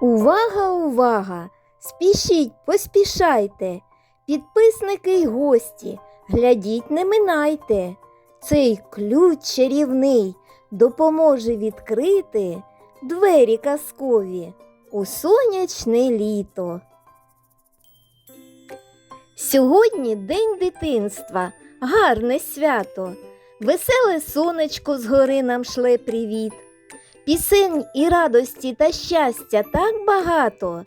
Увага, увага! Спішіть, поспішайте. Підписники й гості, глядіть, не минайте. Цей ключ чарівний допоможе відкрити двері казкові у сонячне літо. Сьогодні день дитинства, гарне свято. Веселе сонечко згори нам шле привіт. Пісень і радості та щастя так багато.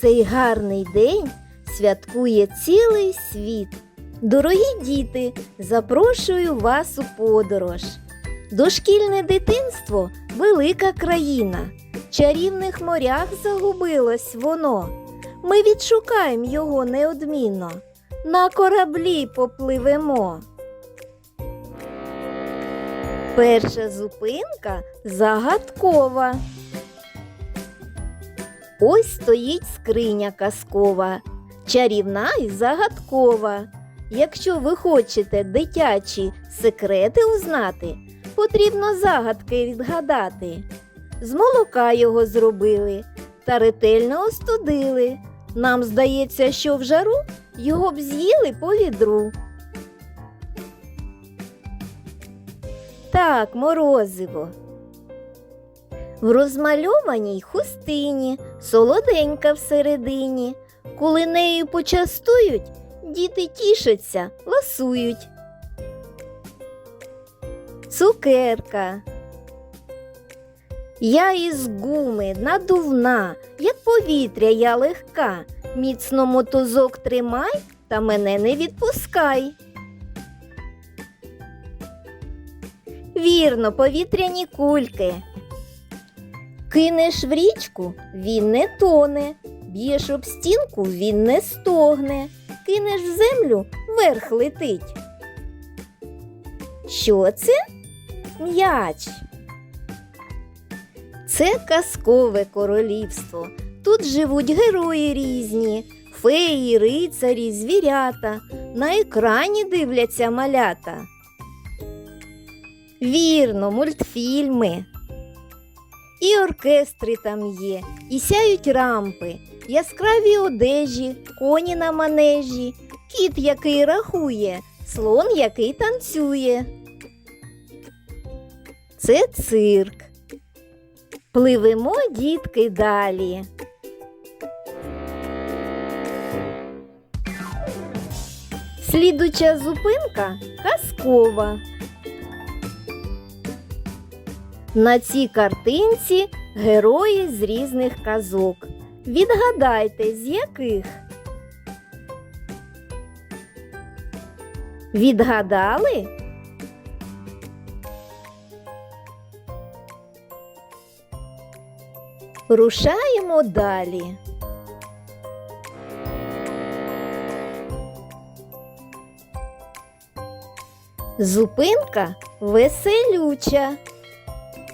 Цей гарний день святкує цілий світ. Дорогі діти, запрошую вас у подорож. Дошкільне дитинство велика країна. В чарівних морях загубилось воно. Ми відшукаємо його неодмінно. На кораблі попливемо. Перша зупинка загадкова. Ось стоїть скриня казкова, чарівна і загадкова. Якщо ви хочете дитячі секрети узнати, потрібно загадки відгадати. З молока його зробили та ретельно остудили. Нам здається, що в жару його б з'їли по відру. Так, морозиво. В розмальованій хустині, солоденька всередині. Коли нею почастують, діти тішаться, ласують. Цукерка. Я із гуми надувна, як повітря я легка. Міцно мотузок тримай та мене не відпускай. Вірно, повітряні кульки. Кинеш в річку, він не тоне, б'єш об стінку, він не стогне, кинеш в землю, вверх летить. Що це? М'яч. Це казкове королівство. Тут живуть герої різні, феї, рицарі, звірята. На екрані дивляться малята. Вірно, мультфільми. І оркестри там є, і сяють рампи, яскраві одежі, коні на манежі, кіт, який рахує, слон, який танцює. Це цирк. Пливемо, дітки, далі. Слідуча зупинка казкова. На цій картинці герої з різних казок. Відгадайте, з яких? Відгадали? Рушаємо далі. Зупинка веселюча.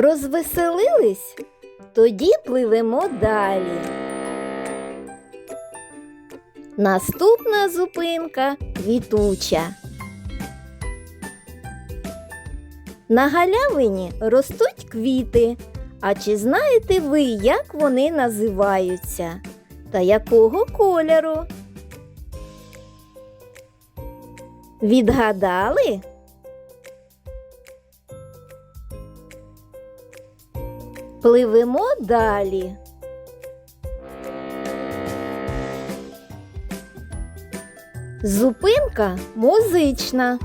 Розвеселились? Тоді пливемо далі. Наступна зупинка квітуча. На галявині ростуть квіти. А чи знаєте ви, як вони називаються? Та якого кольору? Відгадали? Пливемо далі. Зупинка музична.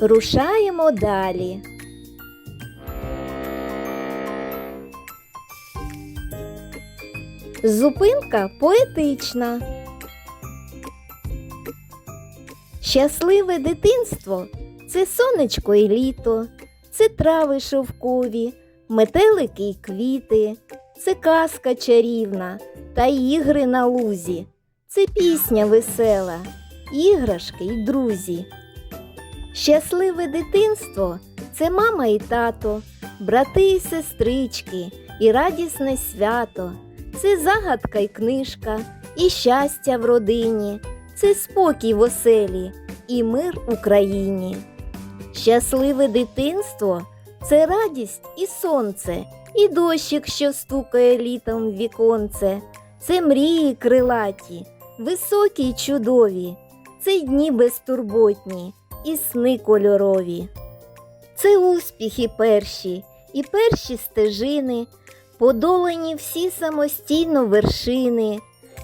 Рушаємо далі. Зупинка поетична. Щасливе дитинство це сонечко і літо, це трави шовкові, метелики й квіти, це казка чарівна та ігри на лузі, це пісня весела, іграшки й друзі. Щасливе дитинство це мама і тато, брати і сестрички, і радісне свято, це загадка й книжка, і щастя в родині, це спокій в оселі і мир Україні. Щасливе дитинство це радість і сонце, і дощик, що стукає літом в віконце, це мрії крилаті, високі й чудові, це дні безтурботні і сни кольорові. Це успіхи перші і перші стежини, подолані всі самостійно вершини.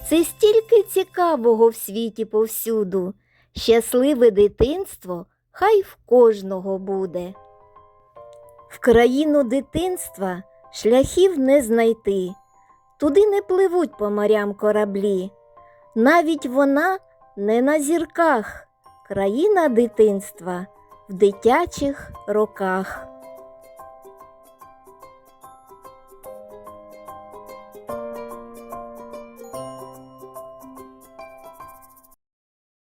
Це стільки цікавого в світі повсюду. Щасливе дитинство хай в кожного буде. В країну дитинства шляхів не знайти, туди не пливуть по морям кораблі. Навіть вона не на зірках, країна дитинства в дитячих роках.